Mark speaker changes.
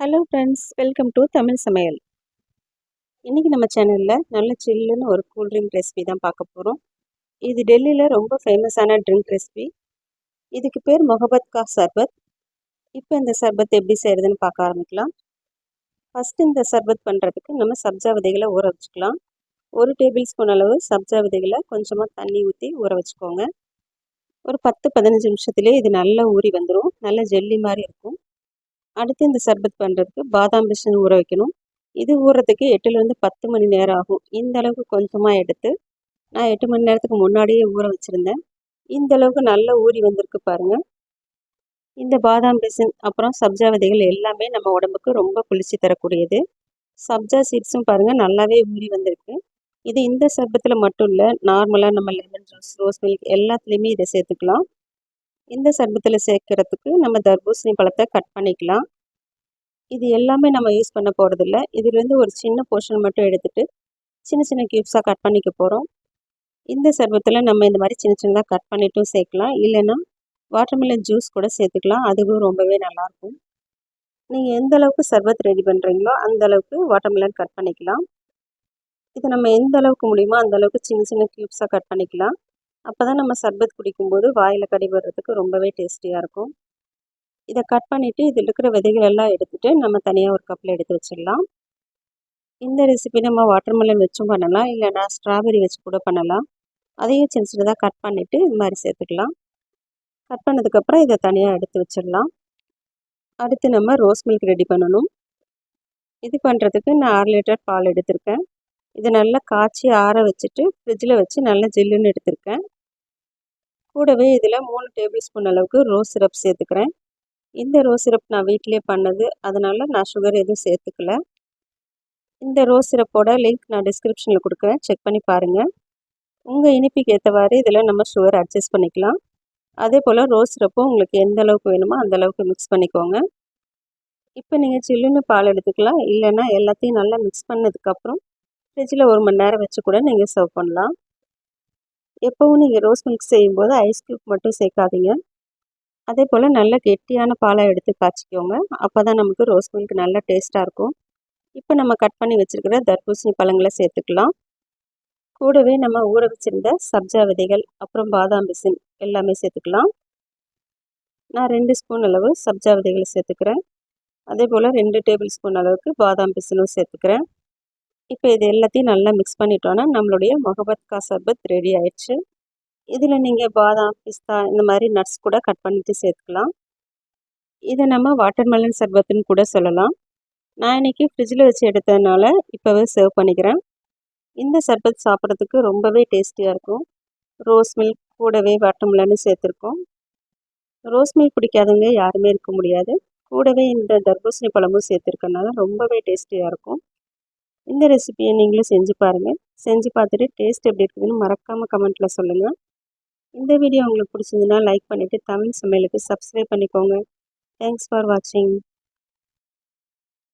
Speaker 1: Hello friends welcome to Tamil சமையல் இன்றைக்கி நம்ம சேனலில் நல்ல சில்லுன்னு ஒரு கூல் ட்ரிங்க் ரெசிபி தான் பார்க்க போகிறோம் இது டெல்லியில் ரொம்ப ஃபேமஸான ட்ரிங்க் ரெசிபி இதுக்கு பேர் மொஹபத் கா சர்பத். இப்போ இந்த சர்பத் எப்படி செய்கிறதுன்னு பார்க்க ஆரம்பிக்கலாம். ஃபஸ்ட்டு இந்த சர்பத் பண்ணுறதுக்கு நம்ம சப்ஜா விதைகளை ஊற வச்சுக்கலாம். ஒரு டேபிள் ஸ்பூன் அளவு சப்ஜா விதைகளை கொஞ்சமாக தண்ணி ஊற்றி ஊற வச்சுக்கோங்க. ஒரு பத்து பதினஞ்சு நிமிஷத்துலேயே இது நல்லா ஊறி வந்துடும் நல்ல ஜெல்லி மாதிரி இருக்கும். அடுத்து இந்த சர்பத் பண்ணுறதுக்கு பாதாம் பிசின் ஊற வைக்கணும். இது ஊறுறதுக்கு எட்டுலேருந்து பத்து மணி நேரம் ஆகும். இந்த அளவுக்கு கொஞ்சமாக எடுத்து நான் எட்டு மணி நேரத்துக்கு முன்னாடியே ஊற வச்சுருந்தேன். இந்த அளவுக்கு நல்லா ஊறி வந்திருக்கு பாருங்கள் இந்த பாதாம் பிசின் அப்புறம் சப்ஜா விதைகள் எல்லாமே நம்ம உடம்புக்கு ரொம்ப குளிர்ச்சி தரக்கூடியது. சப்ஜா சீட்ஸும் பாருங்கள் நல்லாவே ஊறி வந்திருக்கு. இது இந்த சர்பத்தில் மட்டும் இல்லை நார்மலாக நம்ம லெமன் ஜூஸ் ரோஸ் மில்க் எல்லாத்துலேயுமே இதை சேர்த்துக்கலாம். இந்த சர்பத்தில் சேர்க்கறதுக்கு நம்ம தர்பூசணி பழத்தை கட் பண்ணிக்கலாம். இது எல்லாமே நம்ம யூஸ் பண்ண போகிறதில்ல இதுலேருந்து ஒரு சின்ன போர்ஷன் மட்டும் எடுத்துகிட்டு சின்ன சின்ன க்யூப்ஸாக கட் பண்ணிக்க போகிறோம் இந்த சர்பத்தில் நம்ம இந்த மாதிரி சின்ன சின்னதாக கட் பண்ணிட்டும் சேர்க்கலாம். இல்லைன்னா வாட்டர்மெலன் ஜூஸ் கூட சேர்த்துக்கலாம். அதுவும் ரொம்பவே நல்லாயிருக்கும் நீங்கள் எந்த அளவுக்கு சர்பத் ரெடி பண்ணுறீங்களோ அந்த அளவுக்கு வாட்டர்மெலன் கட் பண்ணிக்கலாம். இதை நம்ம எந்த அளவுக்கு முடியுமோ அந்த அளவுக்கு சின்ன சின்ன க்யூப்ஸாக கட் பண்ணிக்கலாம். அப்போ தான் நம்ம சர்பத் குடிக்கும்போது வாயில் கடிபடுறதுக்கு ரொம்பவே டேஸ்டியாக இருக்கும். இதை கட் பண்ணிவிட்டு இதில் இருக்கிற விதைகள் எல்லாம் எடுத்துகிட்டு நம்ம தனியாக ஒரு கப்பில் எடுத்து வச்சிடலாம். இந்த ரெசிபி நம்ம வாட்டர்மெலன் வச்சும் பண்ணலாம் இல்லைனா ஸ்ட்ராபெரி வச்சு கூட பண்ணலாம். அதையும் சின்ன சின்னதாக கட் பண்ணிவிட்டு இது மாதிரி சேர்த்துக்கலாம். கட் பண்ணதுக்கப்புறம் இதை தனியாக எடுத்து வச்சிடலாம். அடுத்து நம்ம ரோஸ் மில்க் ரெடி பண்ணணும். இது பண்ணுறதுக்கு நான் ஆறு லிட்டர் பால் எடுத்திருக்கேன். இதை நல்லா காய்ச்சி ஆற வச்சுட்டு ஃப்ரிட்ஜில் வச்சு நல்லா ஜில்லுன்னு எடுத்திருக்கேன். கூடவே இதில் மூணு டேபிள் ஸ்பூன் அளவுக்கு ரோஸ் சிரப் சேர்த்துக்கிறேன். இந்த ரோஸ் சிரப் நான் வீட்டிலே பண்ணது அதனால் நான் சுகர் எதுவும் சேர்த்துக்கல. இந்த ரோஸ் சிரப்போட லிங்க் நான் டிஸ்கிரிப்ஷனில் கொடுக்குறேன். செக் பண்ணி பாருங்கள் உங்கள் இனிப்புக்கு ஏற்றவாறு இதில் நம்ம சுகர் அட்ஜஸ்ட் பண்ணிக்கலாம். அதே போல் ரோஸ் சிரப்பும் உங்களுக்கு எந்த அளவுக்கு வேணுமோ அந்த அளவுக்கு மிக்ஸ் பண்ணிக்கோங்க. இப்போ நீங்கள் சில்லுன்னு பால் எடுத்துக்கலாம். இல்லைன்னா எல்லாத்தையும் நல்லா மிக்ஸ் பண்ணதுக்கப்புறம் ஃப்ரிட்ஜில் ஒரு மணி நேரம் வச்சு கூட நீங்கள் சர்வ் பண்ணலாம். எப்போவும் நீங்கள் ரோஸ் மில்க் செய்யும்போது ஐஸ் க்யூப் மட்டும் சேர்க்காதீங்க. அதே போல் நல்ல கெட்டியான பாலை எடுத்து காய்ச்சிக்கோங்க. அப்போ தான் நமக்கு ரோஸ் மில்க் நல்லா டேஸ்ட்டாக இருக்கும். இப்போ நம்ம கட் பண்ணி வச்சுருக்கிற தர்பூசணி பழங்களை சேர்த்துக்கலாம். கூடவே நம்ம ஊற வச்சுருந்த சப்ஜா விதைகள் அப்புறம் பாதாம் பிசின் எல்லாமே சேர்த்துக்கலாம். நான் ரெண்டு ஸ்பூன் அளவு சப்ஜா விதைகளை சேர்த்துக்கிறேன். அதே போல் ரெண்டு டேபிள் ஸ்பூன் அளவுக்கு பாதாம் பிசினும் சேர்த்துக்கிறேன். இப்போ இது எல்லாத்தையும் நல்லா மிக்ஸ் பண்ணிட்டோன்னா நம்மளுடைய முகபத் கா சர்பத் ரெடி ஆயிடுச்சு. இதில் நீங்கள் பாதாம் பிஸ்தா இந்த மாதிரி நட்ஸ் கூட கட் பண்ணிவிட்டு சேர்த்துக்கலாம். இதை நம்ம வாட்டர்மெலன் சர்பத்துன்னு கூட சொல்லலாம். நான் இன்றைக்கி ஃப்ரிட்ஜில் வச்சு எடுத்ததுனால இப்போவே சர்வ் பண்ணிக்கிறேன். இந்த சர்பத் சாப்பிட்றதுக்கு ரொம்பவே டேஸ்டியாக இருக்கும். ரோஸ் மில்க் கூடவே வாட்டர்மெலனும் சேர்த்துருக்கோம். ரோஸ் மில்க் பிடிக்காதவங்க யாருமே இருக்க முடியாது. கூடவே இந்த தர்பூசணி பழமும் சேர்த்துருக்கனால ரொம்பவே டேஸ்டியாக இருக்கும். இந்த ரெசிபியை நீங்களும் செஞ்சு பாருங்கள் செஞ்சு பார்த்துட்டு டேஸ்ட் எப்படி இருக்குதுன்னு மறக்காமல் கமெண்ட்டில் சொல்லுங்கள் இந்த வீடியோ உங்களுக்கு பிடிச்சிருந்துன்னா லைக் பண்ணிவிட்டு தமிழ் சமையலுக்கு சப்ஸ்கிரைப் பண்ணிக்கோங்க. தேங்க்ஸ் ஃபார் வாட்சிங்